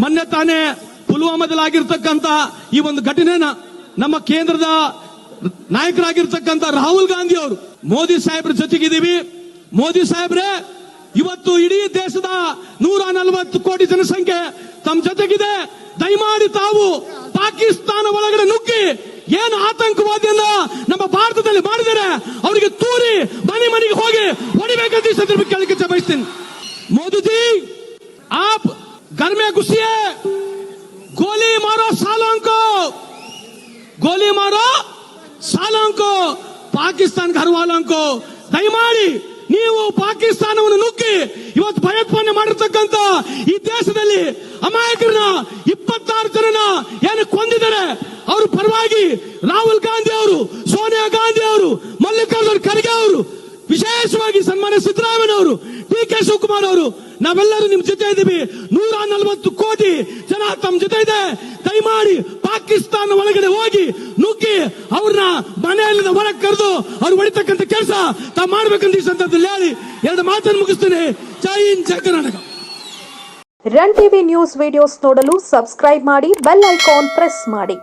ಮೊನ್ನೆ ತಾನೇ ಪುಲ್ವಾಮದಲ್ಲಾಗಿರ್ತಕ್ಕಂತ ಈ ಒಂದು ಘಟನೆನ ನಮ್ಮ ಕೇಂದ್ರದ ನಾಯಕರಾಗಿರ್ತಕ್ಕಂಥ ರಾಹುಲ್ ಗಾಂಧಿ ಅವರು. ಮೋದಿ ಸಾಹೇಬ್ರ ಜೊತೆಗಿದ್ದೀವಿ. ಮೋದಿ ಸಾಹೇಬ್ರೆ, ಇವತ್ತು ಇಡೀ ದೇಶದ ನೂರ ನಲವತ್ತು ಕೋಟಿ ಜನಸಂಖ್ಯೆ ತಮ್ಮ ಜೊತೆಗಿದೆ. ದಯಮಾಡಿ ತಾವು ಪಾಕಿಸ್ತಾನ ಒಳಗಡೆ ನುಗ್ಗಿ ಏನು ಆತಂಕವಾದಿಯನ್ನ ನಮ್ಮ ಭಾರತದಲ್ಲಿ ಮಾಡಿದರೆ ಅವರಿಗೆ ತೂರಿ ಮನೆ ಮನೆಗೆ ಹೋಗಿ ಹೊಡಿಬೇಕಂತ ಸಂದರ್ಭ ಕೇಳಲಿಕ್ಕೆ ಬಯಸ್ತೀನಿ. ಮೋದಿಜಿ, ಆಪ್ घर में घुसिए गोली मारो सालों को गोली मारो सालों को ಪಾಕಿಸ್ತಾನ घर वालों को ದಯಮಾಡಿ ನೀವು ಪಾಕಿಸ್ತಾನವನ್ನು ನುಗ್ಗಿ ಇವತ್ತು ಭಯೋತ್ಪಾದನೆ ಮಾಡಿರ್ತಕ್ಕಂತ ಈ ದೇಶದಲ್ಲಿ ಅಮಾಯಕರನ್ನ ಇಪ್ಪತ್ತಾರು ಜನನ ಏನು ಕೊಂದಿದ್ದಾರೆ ಅವ್ರ ಪರವಾಗಿ ರಾಹುಲ್ ಗಾಂಧಿ ಅವರು ಸೋನಿಯಾ ಗಾಂಧಿ ಅವರು ಮಲ್ಲಿಕಾರ್ಜುನ್ ಖರ್ಗೆ ಅವರು ವಿಶೇಷವಾಗಿ ಸನ್ಮಾನ್ಯ ಸಿದ್ದರಾಮಯ್ಯ ಅವರು ಡಿ ಕೆ ಶಿವಕುಮಾರ್ ಅವರು, ನಾವೆಲ್ಲರೂ ನಿಮ್ ಜೊತೆ ಇದ್ದೀವಿ. ನೂರ ನಲವತ್ತು ಕೋಟಿ ಜನ ತಮ್ಮ ಜೊತೆ ಇದೆ. ಮಾಡಿ ಪಾಕಿಸ್ತಾನ ಒಳಗಡೆ ಹೋಗಿ ನುಗ್ಗಿ ಅವ್ರನ್ನ ಮನೆಯಲ್ಲಿಂದ ಹೊರಗೆ ಕರೆದು ಅವ್ರು ಹೊಡಿತಕ್ಕಂಥ ಕೆಲಸ ತಾವು ಮಾಡ್ಬೇಕಂತ ಈ ಸಂದರ್ಭದಲ್ಲಿ ಹೇಳಿ ಎರಡು ಮಾತನ್ನು ಮುಗಿಸ್ತೇನೆ. ಜೈ ಹಿಂದ್, ಜೈ Karnataka. Run TV news videos ನೋಡಲು ಸಬ್ಸ್ಕ್ರೈಬ್ ಮಾಡಿ, ಬೆಲ್ ಐಕಾನ್ ಪ್ರೆಸ್ ಮಾಡಿ.